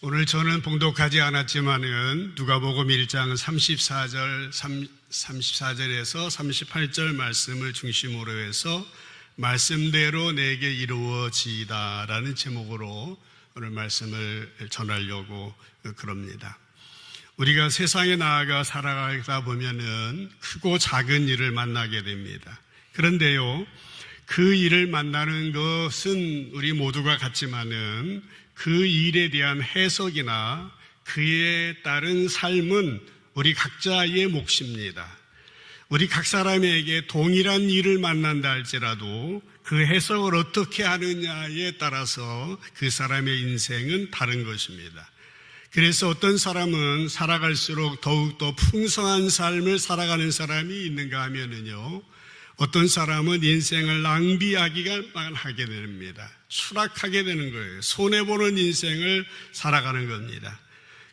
오늘 저는 봉독하지 않았지만은 누가복음 1장 34절 34절에서 38절 말씀을 중심으로 해서 말씀대로 내게 이루어지이다라는 제목으로 오늘 말씀을 전하려고 그럽니다. 우리가 세상에 나아가 살아가다 보면은 크고 작은 일을 만나게 됩니다. 그런데요, 그 일을 만나는 것은 우리 모두가 같지만은 그 일에 대한 해석이나 그에 따른 삶은 우리 각자의 몫입니다. 우리 각 사람에게 동일한 일을 만난다 할지라도 그 해석을 어떻게 하느냐에 따라서 그 사람의 인생은 다른 것입니다. 그래서 어떤 사람은 살아갈수록 더욱더 풍성한 삶을 살아가는 사람이 있는가 하면은요, 어떤 사람은 인생을 낭비하기만 하게 됩니다. 추락하게 되는 거예요. 손해보는 인생을 살아가는 겁니다.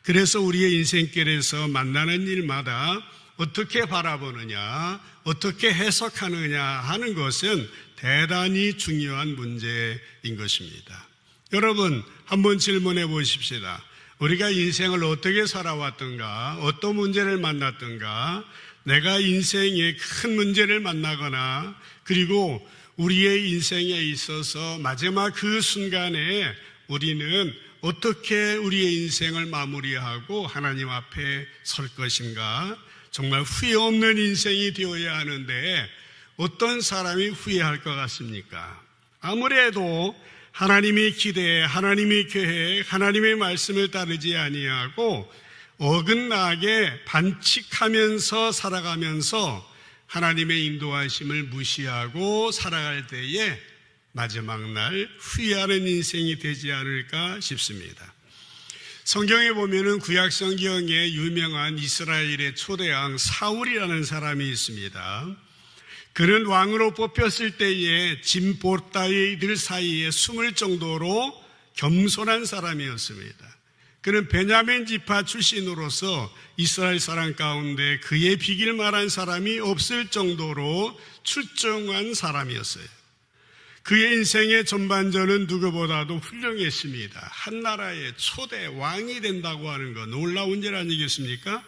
그래서 우리의 인생길에서 만나는 일마다 어떻게 바라보느냐, 어떻게 해석하느냐 하는 것은 대단히 중요한 문제인 것입니다. 여러분, 한번 질문해 보십시다. 우리가 인생을 어떻게 살아왔던가, 어떤 문제를 만났던가, 내가 인생에 큰 문제를 만나거나 그리고 우리의 인생에 있어서 마지막 그 순간에 우리는 어떻게 우리의 인생을 마무리하고 하나님 앞에 설 것인가? 정말 후회 없는 인생이 되어야 하는데 어떤 사람이 후회할 것 같습니까? 아무래도 하나님의 기대, 하나님의 계획, 하나님의 말씀을 따르지 아니하고 어긋나게 반칙하면서 살아가면서 하나님의 인도하심을 무시하고 살아갈 때에 마지막 날 후회하는 인생이 되지 않을까 싶습니다. 성경에 보면은 구약 성경에 유명한 이스라엘의 초대왕 사울이라는 사람이 있습니다. 그는 왕으로 뽑혔을 때에 진보따위들 사이에 숨을 정도로 겸손한 사람이었습니다. 그는 베냐민 지파 출신으로서 이스라엘 사람 가운데 그의 비길 만한 사람이 없을 정도로 출중한 사람이었어요. 그의 인생의 전반전은 누구보다도 훌륭했습니다. 한 나라의 초대 왕이 된다고 하는 건 놀라운 일 아니겠습니까?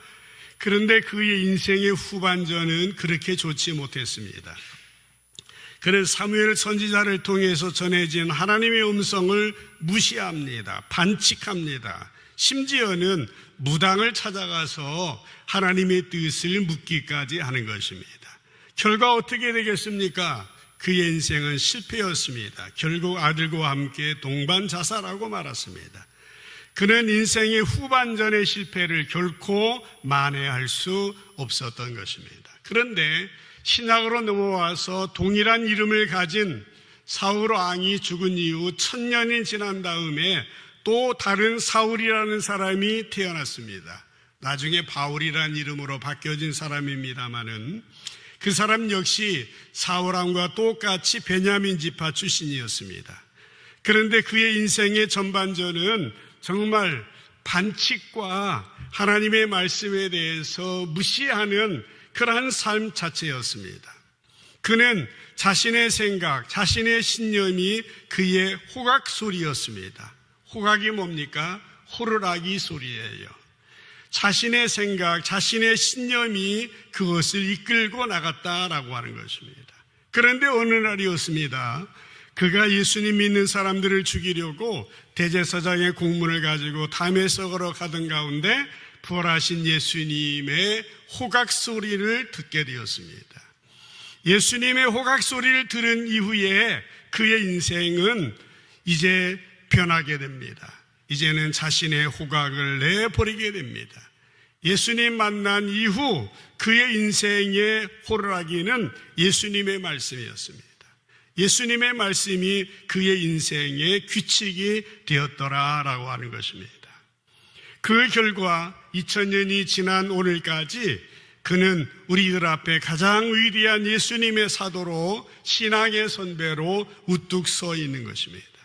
그런데 그의 인생의 후반전은 그렇게 좋지 못했습니다. 그는 사무엘 선지자를 통해서 전해진 하나님의 음성을 무시합니다. 반칙합니다. 심지어는 무당을 찾아가서 하나님의 뜻을 묻기까지 하는 것입니다. 결과 어떻게 되겠습니까? 그의 인생은 실패였습니다. 결국 아들과 함께 동반 자살하고 말았습니다. 그는 인생의 후반전의 실패를 결코 만회할 수 없었던 것입니다. 그런데 신학으로 넘어와서 동일한 이름을 가진 사울 왕이 죽은 이후 천년이 지난 다음에 또 다른 사울이라는 사람이 태어났습니다. 나중에 바울이라는 이름으로 바뀌어진 사람입니다만은 그 사람 역시 사울왕과 똑같이 베냐민 지파 출신이었습니다. 그런데 그의 인생의 전반전은 정말 반칙과 하나님의 말씀에 대해서 무시하는 그러한 삶 자체였습니다. 그는 자신의 생각, 자신의 신념이 그의 호각 소리였습니다. 호각이 뭡니까? 호루라기 소리예요. 자신의 생각, 자신의 신념이 그것을 이끌고 나갔다라고 하는 것입니다. 그런데 어느 날이었습니다. 그가 예수님 믿는 사람들을 죽이려고 대제사장의 공문을 가지고 담에석으로 가던 가운데 부활하신 예수님의 호각 소리를 듣게 되었습니다. 예수님의 호각 소리를 들은 이후에 그의 인생은 이제 변하게 됩니다. 이제는 자신의 호각을 내버리게 됩니다. 예수님 만난 이후 그의 인생의 호루라기는 예수님의 말씀이었습니다. 예수님의 말씀이 그의 인생의 규칙이 되었더라라고 하는 것입니다. 그 결과 2000년이 지난 오늘까지 그는 우리들 앞에 가장 위대한 예수님의 사도로 신앙의 선배로 우뚝 서 있는 것입니다.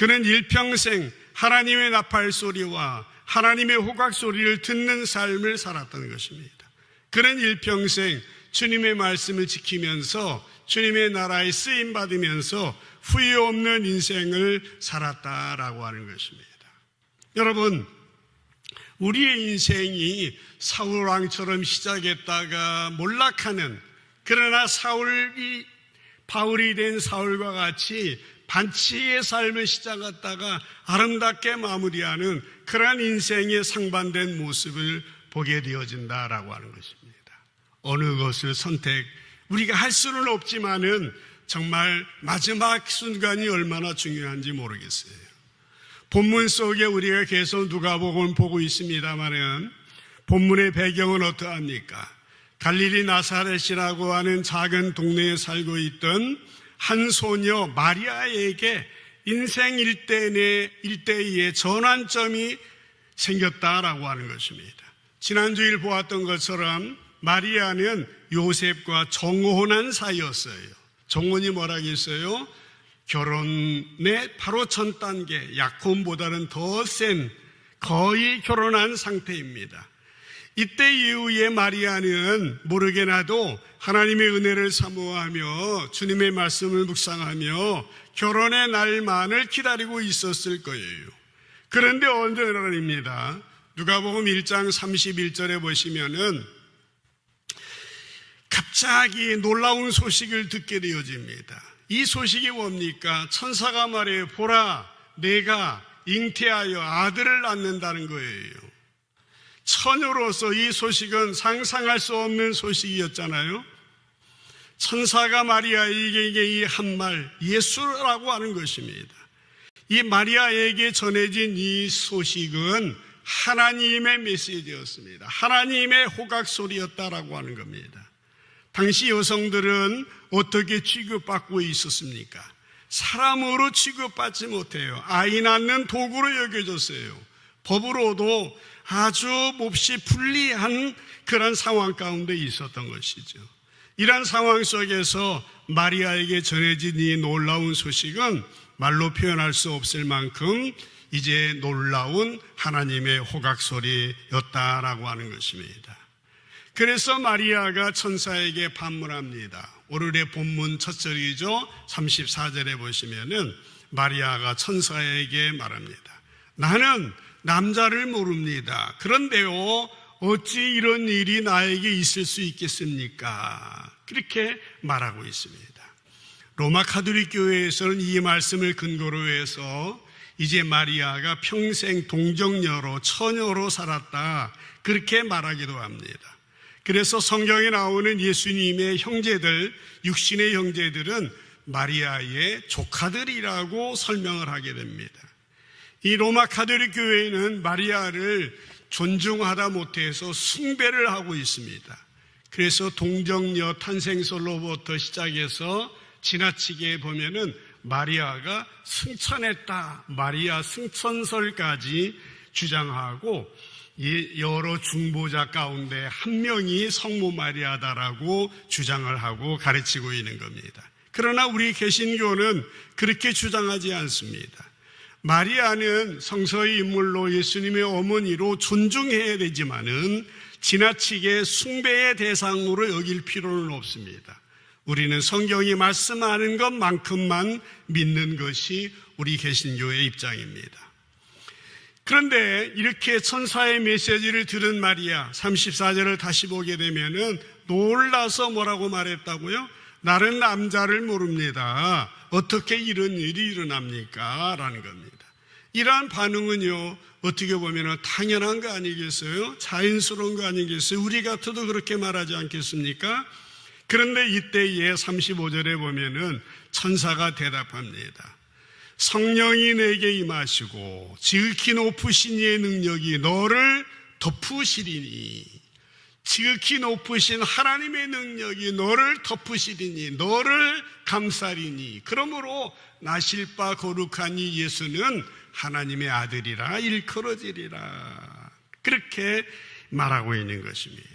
그는 일평생 하나님의 나팔 소리와 하나님의 호각 소리를 듣는 삶을 살았던 것입니다. 그는 일평생 주님의 말씀을 지키면서 주님의 나라에 쓰임 받으면서 후회 없는 인생을 살았다라고 하는 것입니다. 여러분, 우리의 인생이 사울왕처럼 시작했다가 몰락하는 그러나 사울이 바울이 된 사울과 같이 반치의 삶을 시작했다가 아름답게 마무리하는 그러한 인생의 상반된 모습을 보게 되어진다라고 하는 것입니다. 어느 것을 선택 우리가 할 수는 없지만은 정말 마지막 순간이 얼마나 중요한지 모르겠어요. 본문 속에 우리가 계속 누가복음 보고 있습니다만은 본문의 배경은 어떠합니까? 갈릴리 나사렛이라고 하는 작은 동네에 살고 있던 한 소녀 마리아에게 인생 일대의 일대의 전환점이 생겼다라고 하는 것입니다. 지난주일 보았던 것처럼 마리아는 요셉과 정혼한 사이였어요. 정혼이 뭐라겠어요? 결혼의 바로 전 단계, 약혼보다는 더 센 거의 결혼한 상태입니다. 이때 이후에 마리아는 모르게 나도 하나님의 은혜를 사모하며 주님의 말씀을 묵상하며 결혼의 날만을 기다리고 있었을 거예요. 그런데 어느 날입니다. 누가복음 1장 31절에 보시면은 갑자기 놀라운 소식을 듣게 되어집니다. 이 소식이 뭡니까? 천사가 말해 보라 내가 잉태하여 아들을 낳는다는 거예요. 처녀로서 이 소식은 상상할 수 없는 소식이었잖아요. 천사가 마리아에게 이 한 말 예수라고 하는 것입니다. 이 마리아에게 전해진 이 소식은 하나님의 메시지였습니다. 하나님의 호각 소리였다라고 하는 겁니다. 당시 여성들은 어떻게 취급받고 있었습니까? 사람으로 취급받지 못해요. 아이 낳는 도구로 여겨졌어요. 법으로도 아주 몹시 불리한 그런 상황 가운데 있었던 것이죠. 이러한 상황 속에서 마리아에게 전해진 이 놀라운 소식은 말로 표현할 수 없을 만큼 이제 놀라운 하나님의 호각 소리였다라고 하는 것입니다. 그래서 마리아가 천사에게 반문합니다. 오늘의 본문 첫 절이죠. 34절에 보시면은 마리아가 천사에게 말합니다. 나는 남자를 모릅니다. 그런데요, 어찌 이런 일이 나에게 있을 수 있겠습니까? 그렇게 말하고 있습니다. 로마 카톨릭 교회에서는 이 말씀을 근거로 해서 이제 마리아가 평생 동정녀로 처녀로 살았다. 그렇게 말하기도 합니다. 그래서 성경에 나오는 예수님의 형제들, 육신의 형제들은 마리아의 조카들이라고 설명을 하게 됩니다. 이 로마 카톨릭 교회는 마리아를 존중하다 못해서 숭배를 하고 있습니다. 그래서 동정녀 탄생설로부터 시작해서 지나치게 보면은 마리아가 승천했다. 마리아 승천설까지 주장하고 여러 중보자 가운데 한 명이 성모 마리아다라고 주장을 하고 가르치고 있는 겁니다. 그러나 우리 개신교는 그렇게 주장하지 않습니다. 마리아는 성서의 인물로 예수님의 어머니로 존중해야 되지만은 지나치게 숭배의 대상으로 여길 필요는 없습니다. 우리는 성경이 말씀하는 것만큼만 믿는 것이 우리 개신교의 입장입니다. 그런데 이렇게 천사의 메시지를 들은 마리아 34절을 다시 보게 되면은 놀라서 뭐라고 말했다고요? 나는 남자를 모릅니다. 어떻게 이런 일이 일어납니까? 라는 겁니다. 이러한 반응은요, 어떻게 보면 당연한 거 아니겠어요? 자연스러운 거 아니겠어요? 우리 같아도 그렇게 말하지 않겠습니까? 그런데 이때에 35절에 보면은 천사가 대답합니다. 성령이 내게 임하시고 지극히 높으신 이의 능력이 너를 덮으시리니 지극히 높으신 하나님의 능력이 너를 덮으시리니 너를 감싸리니 그러므로 나실 바 거룩한 이 예수는 하나님의 아들이라 일컬어지리라 그렇게 말하고 있는 것입니다.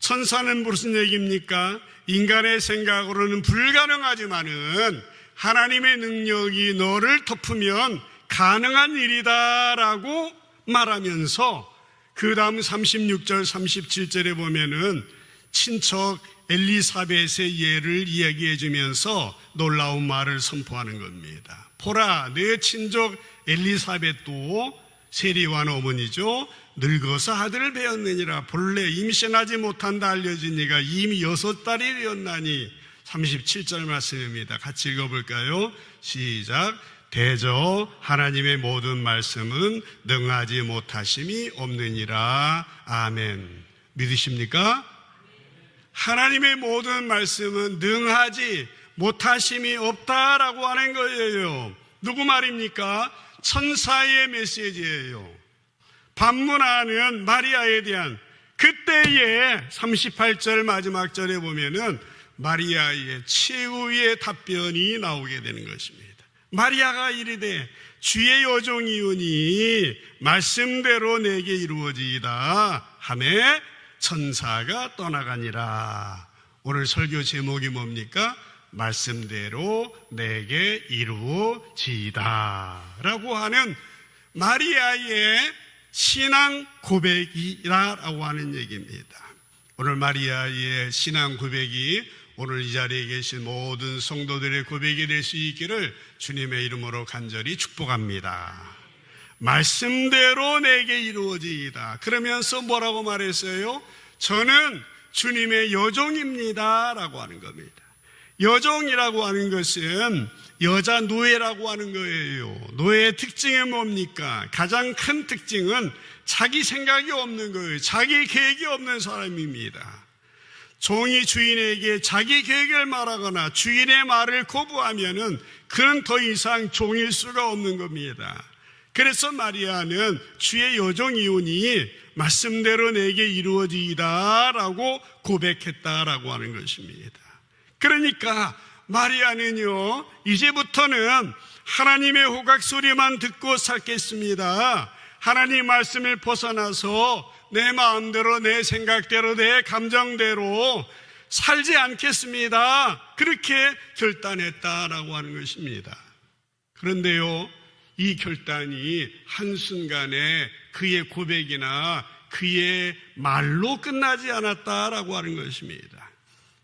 천사는 무슨 얘기입니까? 인간의 생각으로는 불가능하지만은 하나님의 능력이 너를 덮으면 가능한 일이다라고 말하면서 그 다음 36절, 37절에 보면은 친척 엘리사벳의 예를 이야기해 주면서 놀라운 말을 선포하는 겁니다. 보라, 내 친족 엘리사벳도 세리와 어머니죠. 늙어서 아들을 배웠느니라 본래 임신하지 못한다 알려진 이가 이미 여섯 달이 되었나니 37절 말씀입니다. 같이 읽어볼까요? 시작. 대저 하나님의 모든 말씀은 능하지 못하심이 없느니라. 아멘. 믿으십니까? 하나님의 모든 말씀은 능하지 못하심이 없다라고 하는 거예요. 누구 말입니까? 천사의 메시지예요. 반문하는 마리아에 대한 그때의 38절 마지막 절에 보면은 마리아의 최후의 답변이 나오게 되는 것입니다. 마리아가 이르되 주의 여종이오니 말씀대로 내게 이루어지이다 하매 천사가 떠나가니라. 오늘 설교 제목이 뭡니까? 말씀대로 내게 이루어지이다. 라고 하는 마리아의 신앙 고백이라고 하는 얘기입니다. 오늘 마리아의 신앙 고백이 오늘 이 자리에 계신 모든 성도들의 고백이 될 수 있기를 주님의 이름으로 간절히 축복합니다. 말씀대로 내게 이루어지이다. 그러면서 뭐라고 말했어요? 저는 주님의 여종입니다. 라고 하는 겁니다. 여종이라고 하는 것은 여자 노예라고 하는 거예요. 노예의 특징이 뭡니까? 가장 큰 특징은 자기 생각이 없는 거예요. 자기 계획이 없는 사람입니다. 종이 주인에게 자기 계획을 말하거나 주인의 말을 거부하면은 그는 더 이상 종일 수가 없는 겁니다. 그래서 마리아는 주의 여종이오니 말씀대로 내게 이루어지이다라고 고백했다라고 하는 것입니다. 그러니까 마리아는요, 이제부터는 하나님의 호각 소리만 듣고 살겠습니다. 하나님 말씀을 벗어나서 내 마음대로, 내 생각대로, 내 감정대로 살지 않겠습니다. 그렇게 결단했다라고 하는 것입니다. 그런데요, 이 결단이 한순간에 그의 고백이나 그의 말로 끝나지 않았다라고 하는 것입니다.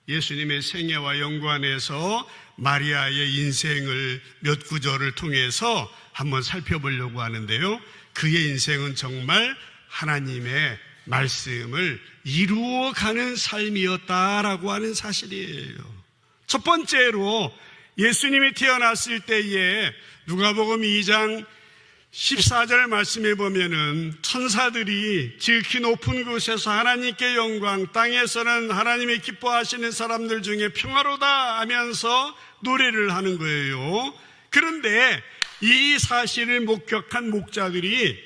예수님의 생애와 연관해서 마리아의 인생을 몇 구절을 통해서 한번 살펴보려고 하는데요. 그의 인생은 정말 하나님의 말씀을 이루어가는 삶이었다라고 하는 사실이에요. 첫 번째로 예수님이 태어났을 때에 누가복음 2장 14절 말씀에 보면은 천사들이 지극히 높은 곳에서 하나님께 영광, 땅에서는 하나님이 기뻐하시는 사람들 중에 평화로다 하면서 노래를 하는 거예요. 그런데 이 사실을 목격한 목자들이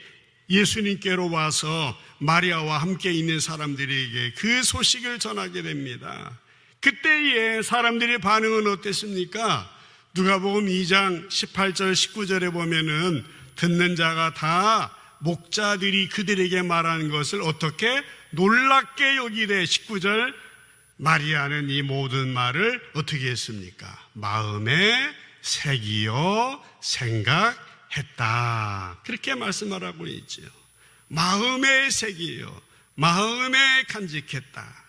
예수님께로 와서 마리아와 함께 있는 사람들에게 그 소식을 전하게 됩니다. 그때의 사람들의 반응은 어땠습니까? 누가복음 2장 18절 19절에 보면은 듣는 자가 다 목자들이 그들에게 말하는 것을 어떻게 놀랍게 여기되 19절 마리아는 이 모든 말을 어떻게 했습니까? 마음에 새기어 생각했다. 그렇게 말씀하라고 있죠. 마음에 새기어 마음에 간직했다.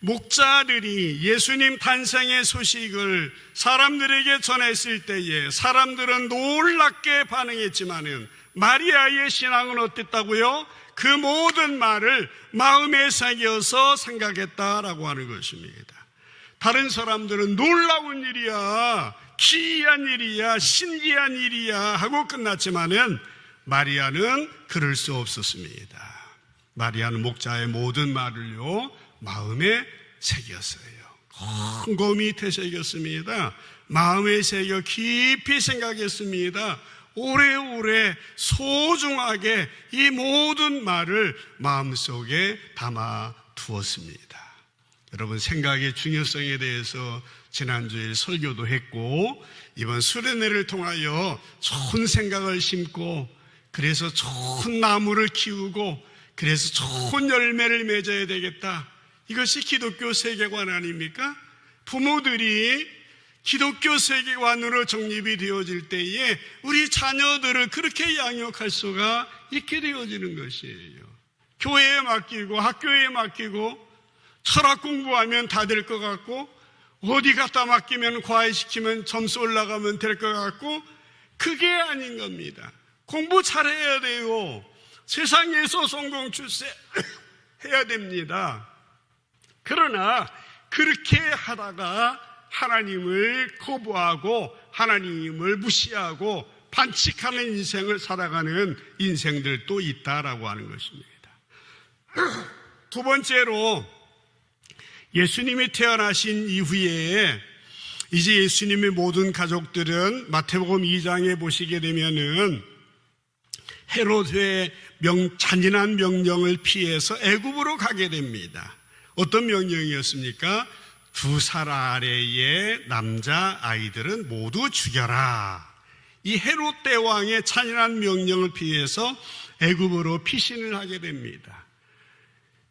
목자들이 예수님 탄생의 소식을 사람들에게 전했을 때에 사람들은 놀랍게 반응했지만은 마리아의 신앙은 어땠다고요? 그 모든 말을 마음에 새겨서 생각했다라고 하는 것입니다. 다른 사람들은 놀라운 일이야, 기이한 일이야, 신기한 일이야 하고 끝났지만은 마리아는 그럴 수 없었습니다. 마리아는 목자의 모든 말을요, 마음에 새겼어요. 곰곰이 되새겼습니다. 마음에 새겨 깊이 생각했습니다. 오래오래 소중하게 이 모든 말을 마음속에 담아 두었습니다. 여러분 생각의 중요성에 대해서 지난주에 설교도 했고 이번 수련회를 통하여 좋은 생각을 심고 그래서 좋은 나무를 키우고 그래서 좋은 열매를 맺어야 되겠다. 이것이 기독교 세계관 아닙니까? 부모들이 기독교 세계관으로 정립이 되어질 때에 우리 자녀들을 그렇게 양육할 수가 있게 되어지는 것이에요. 교회에 맡기고 학교에 맡기고 철학 공부하면 다 될 것 같고 어디 갖다 맡기면 과외시키면 점수 올라가면 될 것 같고 그게 아닌 겁니다. 공부 잘해야 돼요. 세상에서 성공 출세 해야 됩니다. 그러나 그렇게 하다가 하나님을 거부하고 하나님을 무시하고 반칙하는 인생을 살아가는 인생들도 있다라고 하는 것입니다. 두 번째로 예수님이 태어나신 이후에 이제 예수님의 모든 가족들은 마태복음 2장에 보시게 되면은 헤롯의 명, 잔인한 명령을 피해서 애굽으로 가게 됩니다. 어떤 명령이었습니까? 두 살 아래의 남자 아이들은 모두 죽여라. 이 헤롯 대왕의 잔인한 명령을 피해서 애굽으로 피신을 하게 됩니다.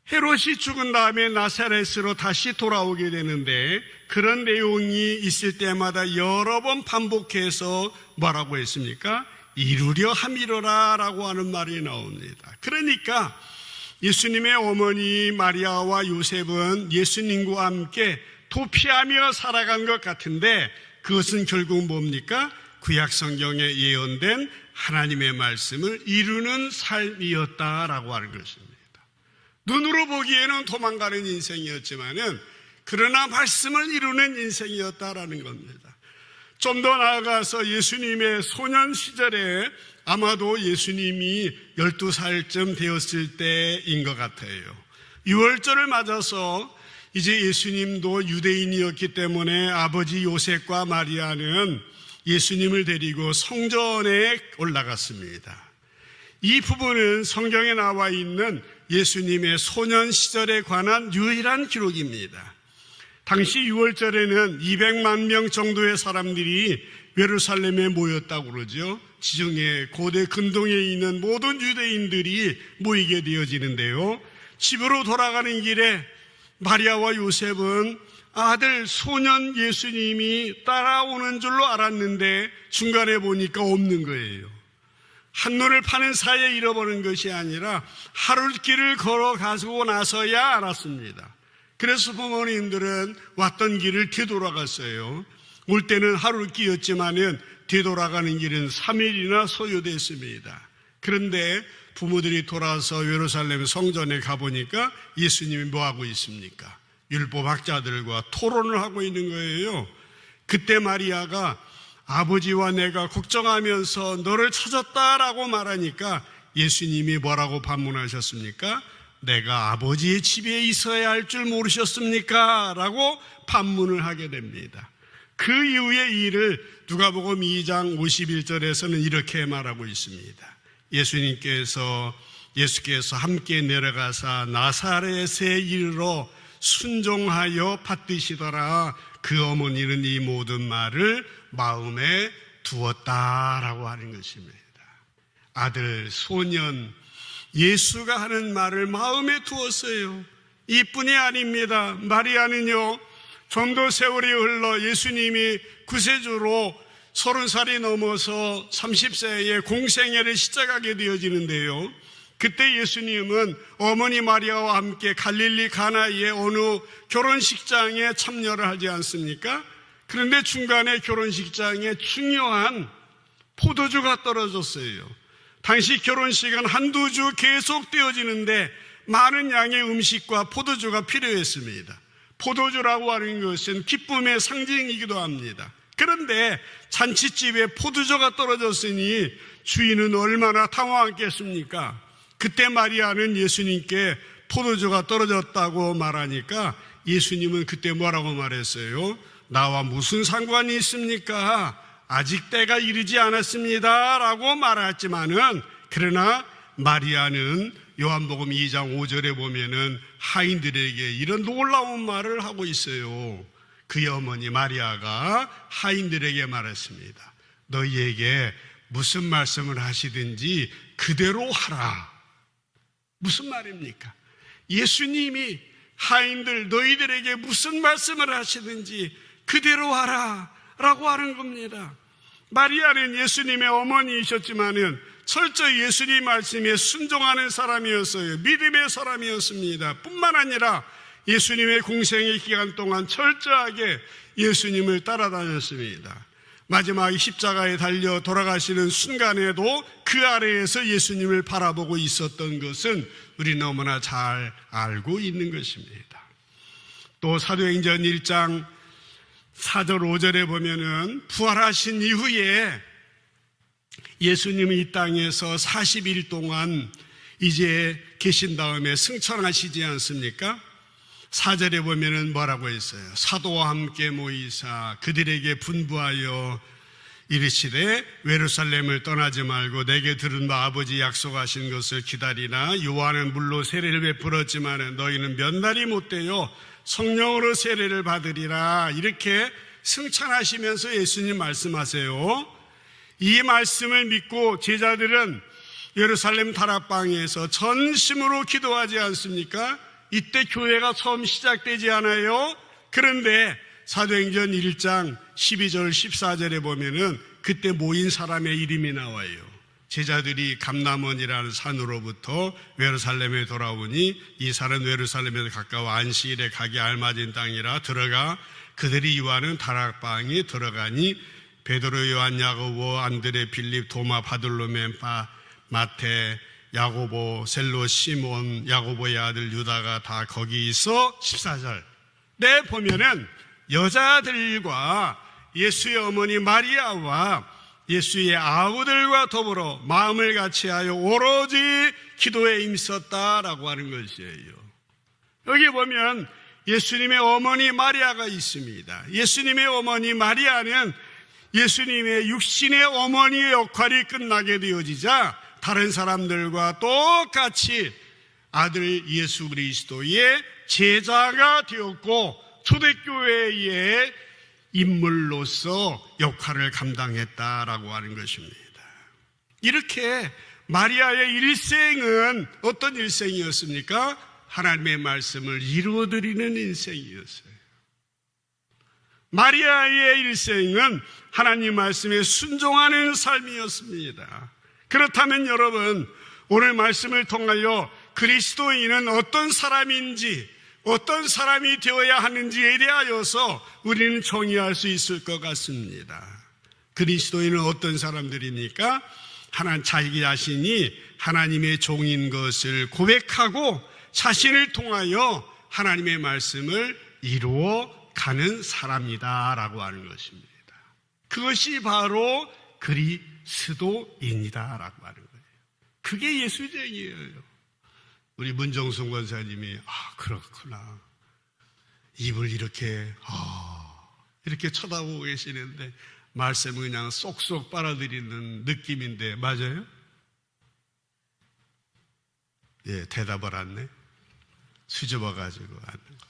헤롯이 죽은 다음에 나사렛으로 다시 돌아오게 되는데 그런 내용이 있을 때마다 여러 번 반복해서 뭐라고 했습니까? 이루려 함이로라 라고 하는 말이 나옵니다. 그러니까 예수님의 어머니 마리아와 요셉은 예수님과 함께 도피하며 살아간 것 같은데 그것은 결국 뭡니까? 구약 성경에 예언된 하나님의 말씀을 이루는 삶이었다라고 하는 것입니다. 눈으로 보기에는 도망가는 인생이었지만은 그러나 말씀을 이루는 인생이었다라는 겁니다. 좀 더 나아가서 예수님의 소년 시절에 아마도 예수님이 12살쯤 되었을 때인 것 같아요. 6월절을 맞아서 이제 예수님도 유대인이었기 때문에 아버지 요셉과 마리아는 예수님을 데리고 성전에 올라갔습니다. 이 부분은 성경에 나와 있는 예수님의 소년 시절에 관한 유일한 기록입니다. 당시 6월절에는 200만 명 정도의 사람들이 예루살렘에 모였다고 그러죠. 지중해 고대 근동에 있는 모든 유대인들이 모이게 되어지는데요. 집으로 돌아가는 길에 마리아와 요셉은 아들 소년 예수님이 따라오는 줄로 알았는데 중간에 보니까 없는 거예요. 한눈을 파는 사이에 잃어버린 것이 아니라 하루 길을 걸어가고 나서야 알았습니다. 그래서 부모님들은 왔던 길을 뒤돌아갔어요. 올 때는 하루길이었지만은 뒤돌아가는 길은 3일이나 소요됐습니다. 그런데 부모들이 돌아서 예루살렘 성전에 가보니까 예수님이 뭐하고 있습니까? 율법학자들과 토론을 하고 있는 거예요. 그때 마리아가 아버지와 내가 걱정하면서 너를 찾았다라고 말하니까 예수님이 뭐라고 반문하셨습니까? 내가 아버지의 집에 있어야 할 줄 모르셨습니까? 라고 반문을 하게 됩니다. 그 이후의 일을 누가복음 2장 51절에서는 이렇게 말하고 있습니다. 예수님께서 예수께서 함께 내려가사 나사렛에 이르러 순종하여 받드시더라. 그 어머니는 이 모든 말을 마음에 두었다라고 하는 것입니다. 아들, 소년, 예수가 하는 말을 마음에 두었어요. 이뿐이 아닙니다. 마리아는요, 좀 더 세월이 흘러 예수님이 구세주로 서른 살이 넘어서 30세에 공생애를 시작하게 되어지는데요. 그때 예수님은 어머니 마리아와 함께 갈릴리 가나의 어느 결혼식장에 참여를 하지 않습니까? 그런데 중간에 결혼식장에 중요한 포도주가 떨어졌어요. 당시 결혼식은 한두 주 계속 되어지는데 많은 양의 음식과 포도주가 필요했습니다. 포도주라고 하는 것은 기쁨의 상징이기도 합니다. 그런데 잔치집에 포도주가 떨어졌으니 주인은 얼마나 당황했겠습니까? 그때 마리아는 예수님께 포도주가 떨어졌다고 말하니까 예수님은 그때 뭐라고 말했어요? 나와 무슨 상관이 있습니까? 아직 때가 이르지 않았습니다. 라고 말했지만은, 그러나 마리아는 요한복음 2장 5절에 보면은 하인들에게 이런 놀라운 말을 하고 있어요. 그의 어머니 마리아가 하인들에게 말했습니다. 너희에게 무슨 말씀을 하시든지 그대로 하라. 무슨 말입니까? 예수님이 하인들 너희들에게 무슨 말씀을 하시든지 그대로 하라 라고 하는 겁니다. 마리아는 예수님의 어머니이셨지만은 철저히 예수님 말씀에 순종하는 사람이었어요. 믿음의 사람이었습니다. 뿐만 아니라 예수님의 공생의 기간 동안 철저하게 예수님을 따라다녔습니다. 마지막 십자가에 달려 돌아가시는 순간에도 그 아래에서 예수님을 바라보고 있었던 것은 우리 너무나 잘 알고 있는 것입니다. 또 사도행전 1장 4절 5절에 보면은 부활하신 이후에 예수님이 이 땅에서 40일 동안 이제 계신 다음에 승천하시지 않습니까? 4절에 보면은 뭐라고 했어요? 사도와 함께 모이사 그들에게 분부하여 이르시되 예루살렘을 떠나지 말고 내게 들은 바 아버지 약속하신 것을 기다리나 요한은 물로 세례를 베풀었지만 너희는 몇 날이 못되어 성령으로 세례를 받으리라 이렇게 승천하시면서 예수님 말씀하세요. 이 말씀을 믿고 제자들은 예루살렘 다락방에서 전심으로 기도하지 않습니까? 이때 교회가 처음 시작되지 않아요? 그런데 사도행전 1장 12절 14절에 보면은 그때 모인 사람의 이름이 나와요. 제자들이 감남원이라는 산으로부터 예루살렘에 돌아오니 이 산은 예루살렘에서 가까워 안식일에 가기 알맞은 땅이라 들어가 그들이 요하는 다락방에 들어가니 베드로 요한 야고보 안드레 빌립 도마 바들로메 바 마테 야고보 셀로 시몬 야고보의 아들 유다가 다 거기 있어 14절 네 보면은 여자들과 예수의 어머니 마리아와 예수의 아우들과 더불어 마음을 같이하여 오로지 기도에 임썼다라고 하는 것이에요. 여기 보면 예수님의 어머니 마리아가 있습니다. 예수님의 어머니 마리아는 예수님의 육신의 어머니의 역할이 끝나게 되어지자 다른 사람들과 똑같이 아들 예수 그리스도의 제자가 되었고 초대교회의 인물로서 역할을 감당했다라고 하는 것입니다. 이렇게 마리아의 일생은 어떤 일생이었습니까? 하나님의 말씀을 이루어드리는 인생이었어요. 마리아의 일생은 하나님 말씀에 순종하는 삶이었습니다. 그렇다면 여러분, 오늘 말씀을 통하여 그리스도인은 어떤 사람인지, 어떤 사람이 되어야 하는지에 대하여서 우리는 정의할 수 있을 것 같습니다. 그리스도인은 어떤 사람들입니까? 하나 자기 자신이 하나님의 종인 것을 고백하고 자신을 통하여 하나님의 말씀을 이루어 가는 사람이다라고 하는 것입니다. 그것이 바로 그리스도인이다라고 하는 거예요. 그게 예수쟁이에요. 우리 문정순 권사님이 아 그렇구나 입을 이렇게 아 이렇게 쳐다보고 계시는데 말씀을 그냥 쏙쏙 빨아들이는 느낌인데 맞아요? 예 대답을 안네 수줍어 가지고 하는 거.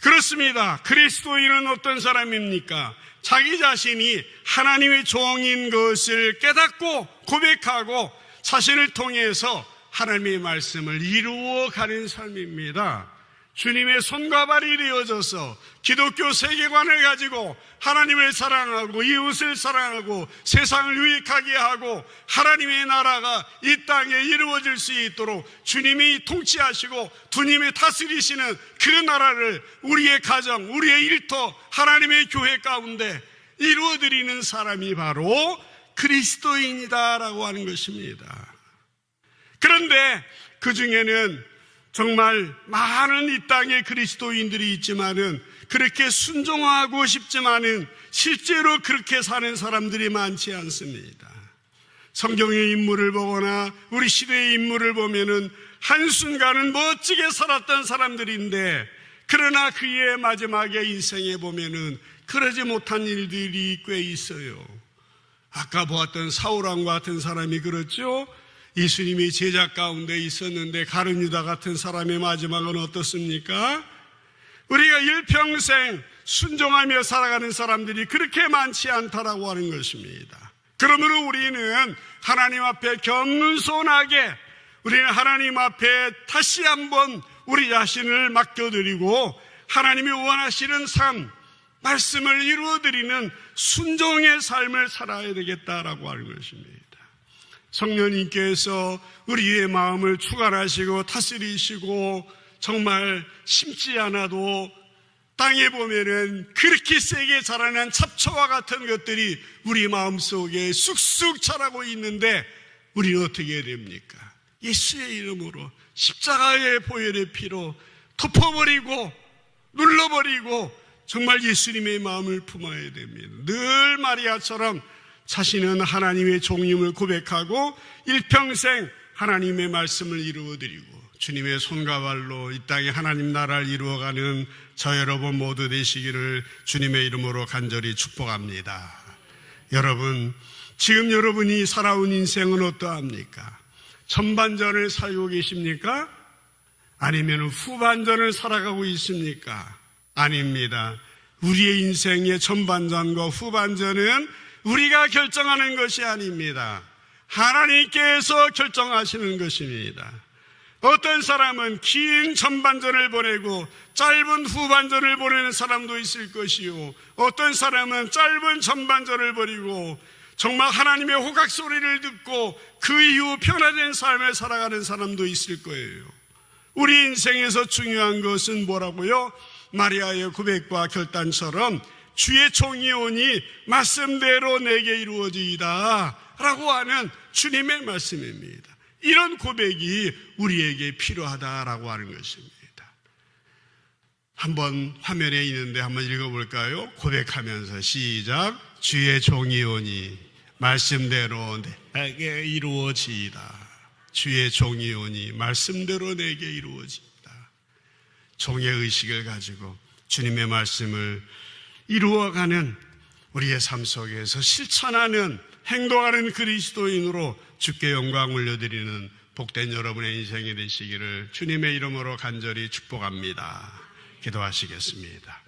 그렇습니다. 그리스도인은 어떤 사람입니까? 자기 자신이 하나님의 종인 것을 깨닫고 고백하고 자신을 통해서 하나님의 말씀을 이루어 가는 삶입니다. 주님의 손과 발이 되어져서 기독교 세계관을 가지고 하나님을 사랑하고 이웃을 사랑하고 세상을 유익하게 하고 하나님의 나라가 이 땅에 이루어질 수 있도록 주님이 통치하시고 주님이 다스리시는 그 나라를 우리의 가정, 우리의 일터, 하나님의 교회 가운데 이루어드리는 사람이 바로 그리스도인이다라고 하는 것입니다. 그런데 그 중에는 정말 많은 이 땅에 그리스도인들이 있지만은 그렇게 순종하고 싶지만은 실제로 그렇게 사는 사람들이 많지 않습니다. 성경의 인물을 보거나 우리 시대의 인물을 보면은 한순간은 멋지게 살았던 사람들인데 그러나 그의 마지막에 인생에 보면은 그러지 못한 일들이 꽤 있어요. 아까 보았던 사울왕과 같은 사람이 그렇죠. 예수님이 제자 가운데 있었는데 가룟 유다 같은 사람의 마지막은 어떻습니까? 우리가 일평생 순종하며 살아가는 사람들이 그렇게 많지 않다라고 하는 것입니다. 그러므로 우리는 하나님 앞에 겸손하게 우리는 하나님 앞에 다시 한번 우리 자신을 맡겨드리고 하나님이 원하시는 삶, 말씀을 이루어드리는 순종의 삶을 살아야 되겠다라고 하는 것입니다. 성령님께서 우리의 마음을 주관하시고 다스리시고 정말 심지 않아도 땅에 보면은 그렇게 세게 자라난 잡초와 같은 것들이 우리 마음 속에 쑥쑥 자라고 있는데 우리는 어떻게 해야 됩니까? 예수의 이름으로 십자가의 보혈의 피로 덮어버리고 눌러버리고 정말 예수님의 마음을 품어야 됩니다. 늘 마리아처럼 자신은 하나님의 종임을 고백하고 일평생 하나님의 말씀을 이루어드리고 주님의 손과 발로 이 땅에 하나님 나라를 이루어가는 저 여러분 모두 되시기를 주님의 이름으로 간절히 축복합니다. 여러분, 지금 여러분이 살아온 인생은 어떠합니까? 전반전을 살고 계십니까? 아니면 후반전을 살아가고 있습니까? 아닙니다. 우리의 인생의 전반전과 후반전은 우리가 결정하는 것이 아닙니다. 하나님께서 결정하시는 것입니다. 어떤 사람은 긴 전반전을 보내고 짧은 후반전을 보내는 사람도 있을 것이요. 어떤 사람은 짧은 전반전을 버리고 정말 하나님의 호각 소리를 듣고 그 이후 변화된 삶을 살아가는 사람도 있을 거예요. 우리 인생에서 중요한 것은 뭐라고요? 마리아의 고백과 결단처럼 주의 종이 오니 말씀대로 내게 이루어지이다 라고 하는 주님의 말씀입니다. 이런 고백이 우리에게 필요하다라고 하는 것입니다. 한번 화면에 있는데 한번 읽어볼까요? 고백하면서 시작. 주의 종이 오니 말씀대로 내게 이루어지이다. 주의 종이 오니 말씀대로 내게 이루어지이다. 종의 의식을 가지고 주님의 말씀을 이루어가는 우리의 삶 속에서 실천하는 행동하는 그리스도인으로 주께 영광 올려드리는 복된 여러분의 인생이 되시기를 주님의 이름으로 간절히 축복합니다. 기도하시겠습니다.